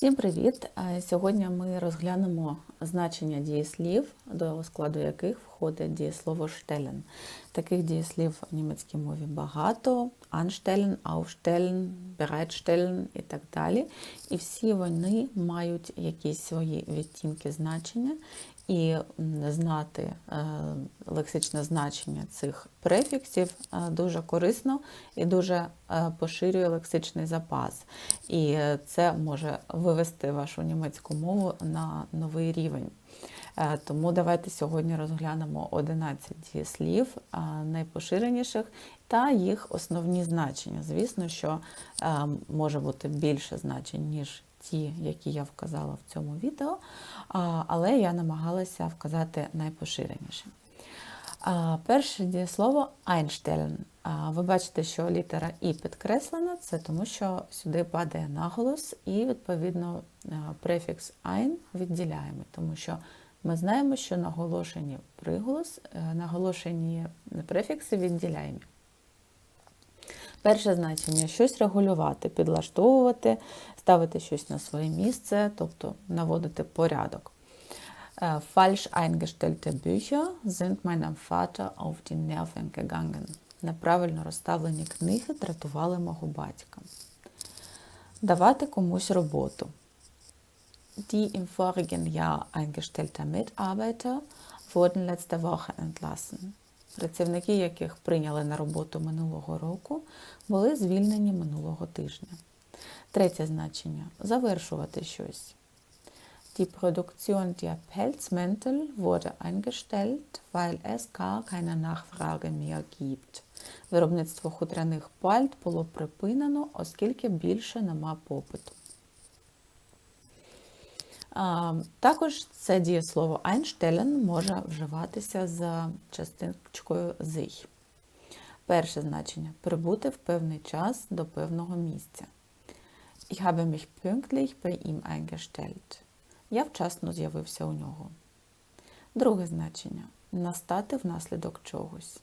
Всім привіт! Е, Сьогодні ми розглянемо значення дієслів, до складу яких входить дієслово штелен. Таких дієслів в німецькій мові багато: анштелен, ауштелен, bereitstellen і так далі. І всі вони мають якісь свої відтінки значення, і знати е, лексичне значення цих префіксів е, дуже корисно і дуже е, поширює лексичний запас. І це може вивести вашу німецьку мову на новий рівень. Тому давайте сьогодні розглянемо 11 дієслів е, найпоширеніших та їх основні значення. Звісно, що може бути більше значень, ніж ті, які я вказала в цьому відео, але я намагалася вказати найпоширеніші. А, Перше дієслово einstellen. Ви бачите, що літера І підкреслена, це тому, що сюди падає наголос, і, відповідно, префікс ein відділяємо, тому що ми знаємо, що наголошені приголос, е, наголошені префікси відділяємо. Перше значення щось регулювати, підлаштовувати, ставити щось на своє місце, тобто наводити порядок. Äh, Falsch eingestellte Bücher sind meinem Vater auf die Nerven gegangen. Неправильно розставлені книги дратували мого батька. Давати комусь роботу. Die im vorigen Jahr eingestellte Mitarbeiter wurden letzte Woche entlassen. Працівники, яких прийняли на роботу минулого року, були звільнені минулого тижня. Третє значення завершувати щось. Die Produktion der Pelzmäntel wurde eingestellt, weil es gar keine Nachfrage mehr gibt. Виробництво хутряних пальт було припинено, оскільки більше нема попиту. Також це дієслово einstellen може вживатися з частинкою sich. Перше значення прибути в певний час до певного місця. Ich habe mich pünktlich bei ihm eingestellt. Я вчасно з'явився у нього. Друге значення настати внаслідок чогось.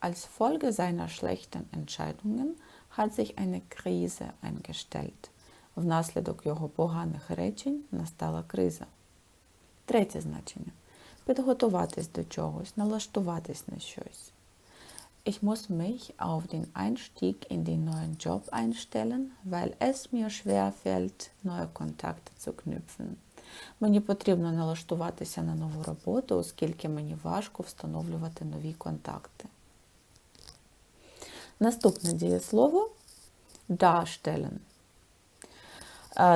Als Folge seiner schlechten Entscheidungen hat sich eine Krise eingestellt. Внаслідок його поганих речень настала криза. Третє значення підготуватись до чогось, налаштуватись на щось. Ich muss mich auf den Einstieg in den neuen Job einstellen, weil es mir schwerfällt, neue Kontakte zu knüpfen. Мені потрібно налаштуватися на нову роботу, оскільки мені важко встановлювати нові контакти. Наступне дієслово darstellen.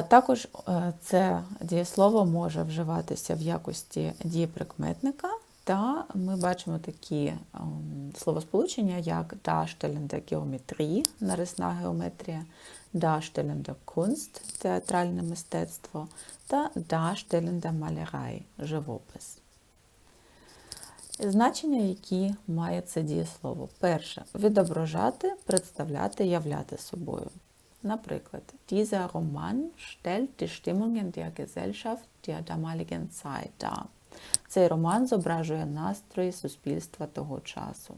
Також е, це дієслово може вживатися в якості дієприкметника, та ми бачимо такі ем, словосполучення, як darstellende Geometrie, нарисна геометрія, darstellende Kunst, театральне мистецтво та darstellende Malerei, живопис. Значення, які має це дієслово. Перше відображати, представляти, являти собою. Наприклад, dieser Roman stellt die Stimmungen der Gesellschaft der damaligen Zeit dar. Цей роман зображує настрої суспільства того часу.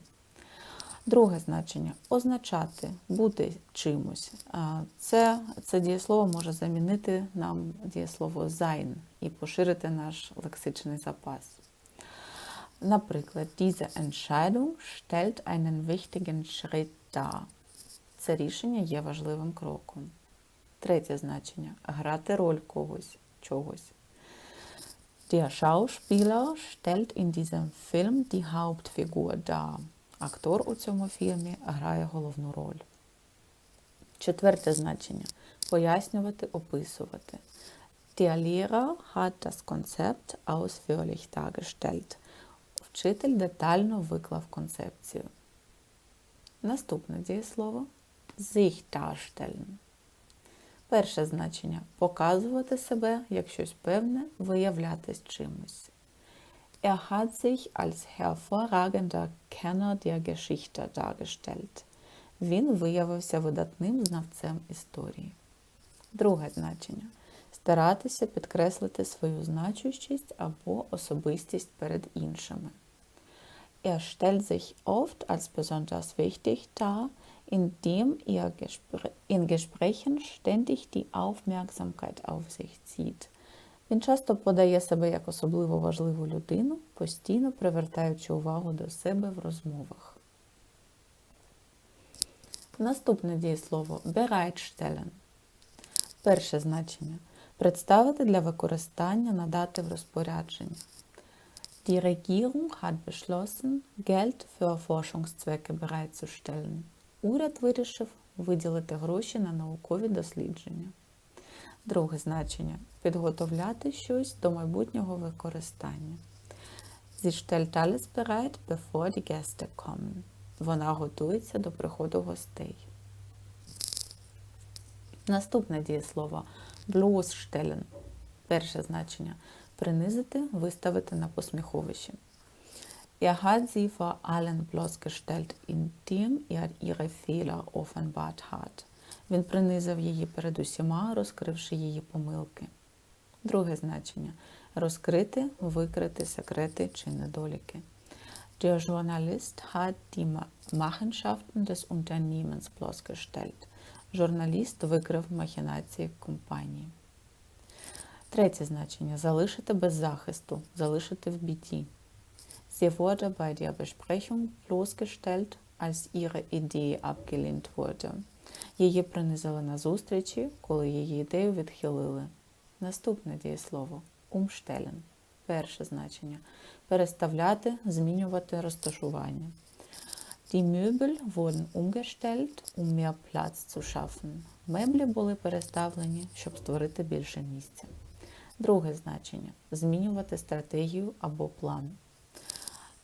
Друге значення означати, бути чимось. Це, це дієслово може замінити нам дієслово sein і поширити наш лексичний запас. Наприклад, diese Entscheidung stellt einen wichtigen Schritt dar. Це рішення є важливим кроком. Третє значення грати роль когось, чогось. Der Schauspieler stellt in diesem Film die Hauptfigur dar. Актор у цьому фільмі грає головну роль. Четверте значення пояснювати, описувати. Der Lehrer hat das Konzept ausführlich dargestellt. Вчитель детально виклав концепцію. Наступне дієслово sich darstellen. Перше значення показувати себе як щось певне, виявлятись чимось. Er hat sich als hervorragender Kenner der Geschichte dargestellt. Він виявився видатним знавцем історії. Друге значення старатися підкреслити свою значущість або особистість перед іншими. Er stellt sich oft als besonders wichtig dar indem ihr Gespr in Gesprächen ständig die Aufmerksamkeit auf sich zieht. Він часто подає себе як особливо важливу людину, постійно привертаючи увагу до себе в розмовах. Наступне дієслово bereitstellen. Перше значення представити для використання, надати в розпорядження. Die Regierung hat beschlossen, Geld für Forschungszwecke bereitzustellen. Уряд вирішив виділити гроші на наукові дослідження. Друге значення підготовляти щось до майбутнього використання. Sie stellt alles bereit, bevor die Gäste. Вона готується до приходу гостей. Наступне дієслово bloßstellen. Перше значення принизити, виставити на посміховище. Er hat sie vor allen bloßgestellt, indem er ihre Fehler offenbart hat. Він принизив її перед усіма, розкривши її помилки. Друге значення розкрити, викрити секрети чи недоліки. Der Journalist hat die Machenschaften des Unternehmens bloßgestellt. Журналіст викрив махінації компанії. Третє значення залишити без захисту, залишити в біді. Sie wurde bei der Besprechung bloßgestellt, als ihre Idee abgelehnt wurde. Її принизили на зустрічі, коли її ідею відхилили. Наступне дієслово umstellen. Перше значення переставляти, змінювати розташування. Die Möbel wurden umgestellt, um mehr Platz zu schaffen. Меблі були переставлені, щоб створити більше місця. Друге значення змінювати стратегію або план.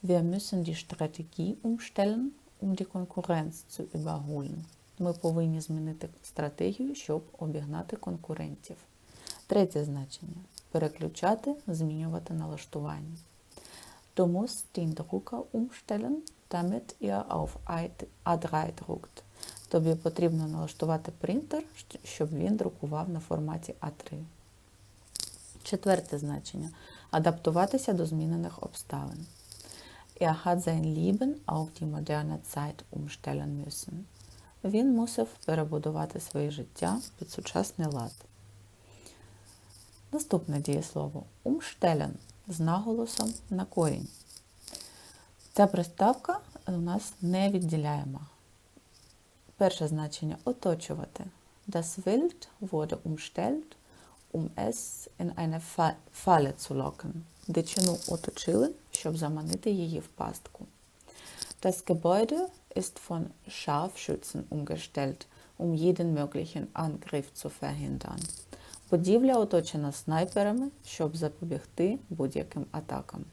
Wir müssen die Strategie umstellen, um die Konkurrenz zu überholen. Ми повинні змінити стратегію, щоб обігнати конкурентів. Третє значення переключати, змінювати налаштування. Du musst den Drucker umstellen, damit er auf A3 druckt. Тобі потрібно налаштувати принтер, щоб він друкував на форматі А3. Четверте значення адаптуватися до змінених обставин. Er hat sein Leben auf die moderne Zeit umstellen müssen. Він мусив перебудувати своє життя під сучасний лад. Наступне дієслово umstellen з наголосом на корінь. Ця приставка у нас не відділяємо. Перше значення оточувати. Das Wild wurde umstellt, um es in eine Falle zu locken. Дичину оточили, щоб заманити її в пастку. Das Gebäude ist von Scharfschützen umgestellt, um jeden möglichen Angriff zu verhindern. Будівля оточена снайперами, щоб запобігти будь-яким атакам.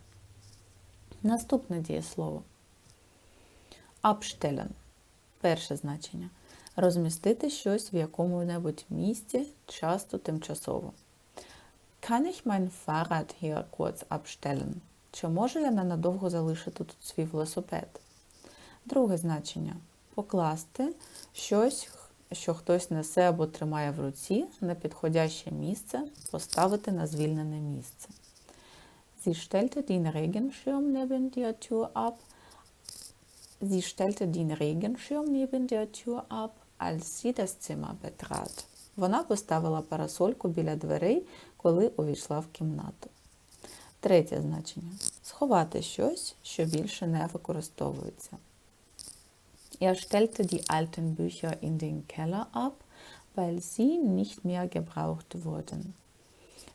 Наступне дієслово. Abstellen. Перше значення. Розмістити щось в якому-небудь місці, часто тимчасово. Kann ich mein Fahrrad hier kurz abstellen? Чи можу я ненадовго залишити тут свій велосипед? Друге значення покласти щось, що хтось несе або тримає в руці, на підходяще місце, поставити на звільнене місце. Sie stellte den Regenschirm neben der Tür ab. Sie stellte den Regenschirm neben der Tür ab, als sie das Zimmer betrat. Вона поставила парасольку біля дверей, коли увійшла в кімнату. Третє значення сховати щось, що більше не використовується. Er stellte die alten Bücher in den Keller ab, weil sie nicht mehr gebraucht wurden.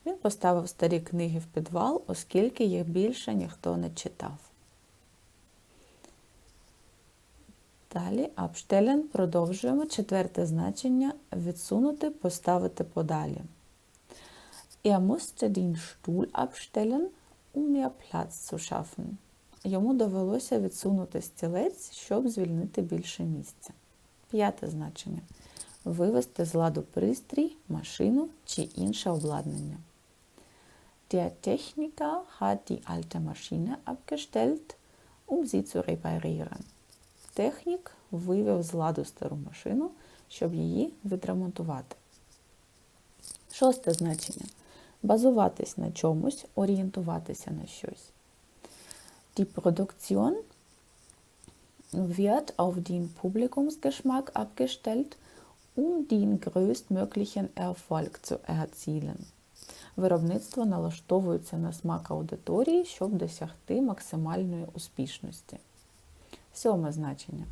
Він поставив старі книги в підвал, оскільки їх більше ніхто не читав. Далі abstellen продовжуємо четверте значення відсунути, поставити подалі. Er musste den Stuhl abstellen, um mehr Platz zu schaffen. Йому довелося відсунути стілець, щоб звільнити більше місця. П'яте значення вивести з ладу пристрій, машину чи інше обладнання. Der Techniker hat die alte Maschine abgestellt, um sie zu reparieren. Технік вивів з ладу стару машину, щоб її відремонтувати. Шосте значення базуватись на чомусь, орієнтуватися на щось. Die Produktion wird auf den Publikumsgeschmack abgestellt, um den größtmöglichen Erfolg zu erzielen. Виробництво налаштовується на смак аудиторії, щоб досягти максимальної успішності. Сьоме значення.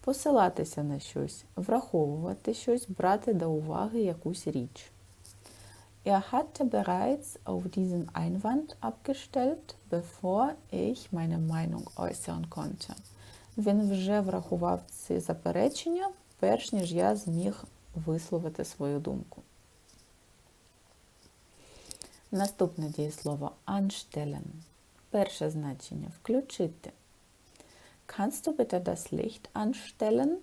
Посилатися на щось, враховувати щось, брати до уваги якусь річ. Er hatte bereits auf diesen Einwand abgestellt, bevor ich meine Meinung äußern konnte. Він вже врахував ці заперечення, перш ніж я зміг висловити свою думку. Наступне дієслово anstellen. Перше значення включити. Kannst du bitte das Licht anstellen?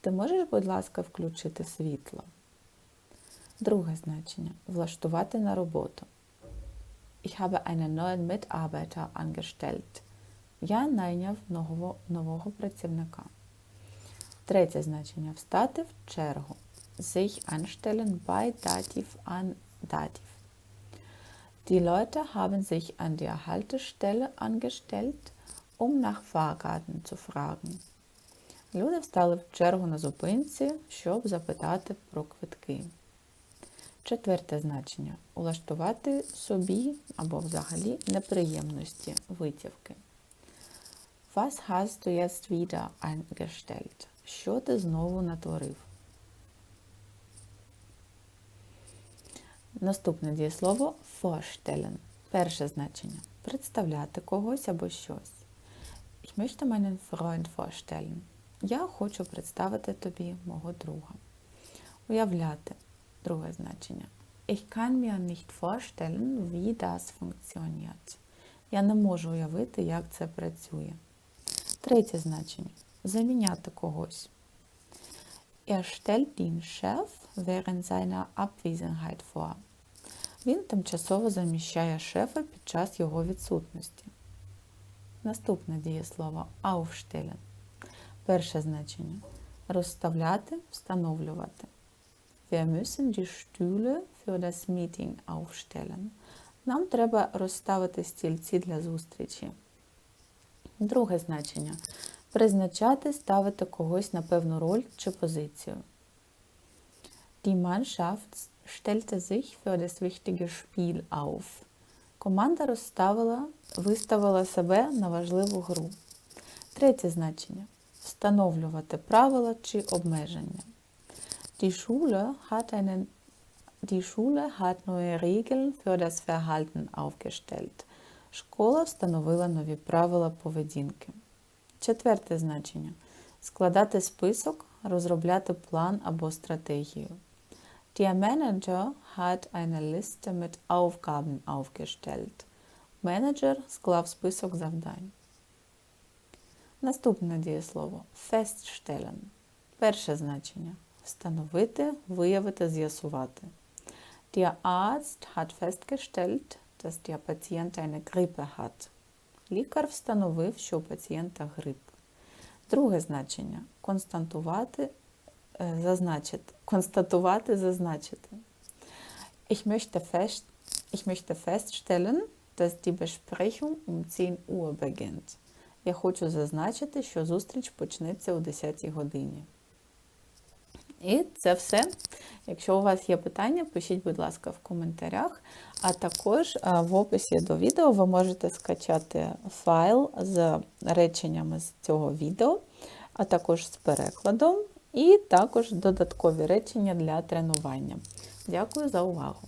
Ти можеш, будь ласка, включити світло? Друге значення влаштувати на роботу. Ich habe einen neuen Mitarbeiter angestellt. Я найняв нового, нового працівника. Третє значення встати в чергу. Sich anstellen bei Dativ an Dativ. Die Leute haben sich an der Haltestelle angestellt, um nach Fahrkarten zu fragen. Люди встали в чергу на зупинці, щоб запитати про квитки. Четверте значення улаштувати собі або взагалі неприємності витівки. Was hast du jetzt wieder angestellt? Що ти знову натворив? Наступне дієслово vorstellen. Перше значення представляти когось або щось. Ich möchte meinen Freund vorstellen. Я хочу представити тобі мого друга. Уявляти. Друге значення. Ich kann mir nicht vorstellen, wie das funktioniert. Я не можу уявити, як це працює. Третє значення. Заміняти когось. Er stellt den Chef während seiner Abwesenheit vor. Він тимчасово заміщає шефа під час його відсутності. Наступне дієслово aufstellen. Перше значення. Розставляти, встановлювати. Wir müssen die Stühle für das Meeting aufstellen. Нам треба розставити стільці для зустрічі. Друге значення. Призначати, ставити когось на певну роль чи позицію. Die Mannschaft stellte sich für das wichtige Spiel auf. Команда розставила, виставила себе на важливу гру. Третє значення. Встановлювати правила чи обмеження. Die Schule hat, neue Regeln für das Verhalten aufgestellt. Школа встановила нові правила поведінки. Четверте значення. Складати список, розробляти план або стратегію. Der Manager hat eine Liste mit Aufgaben aufgestellt. Менеджер склав список завдань. Наступне дієслово feststellen. Перше значення встановити, виявити, з'ясувати. Der Arzt hat festgestellt, dass der Patient eine Grippe hat. Лікар встановив, що у пацієнта грип. Друге значення констатувати, зазначити. Констатувати, зазначити. Ich möchte, fest, ich möchte feststellen, dass die Besprechung um 10 Uhr beginnt. Я хочу зазначити, що зустріч почнеться о 10 годині. І це все. Якщо у вас є питання, пишіть, будь ласка, в коментарях. А також в описі до відео ви можете скачати файл з реченнями з цього відео, а також з перекладом, і також додаткові речення для тренування. Дякую за увагу!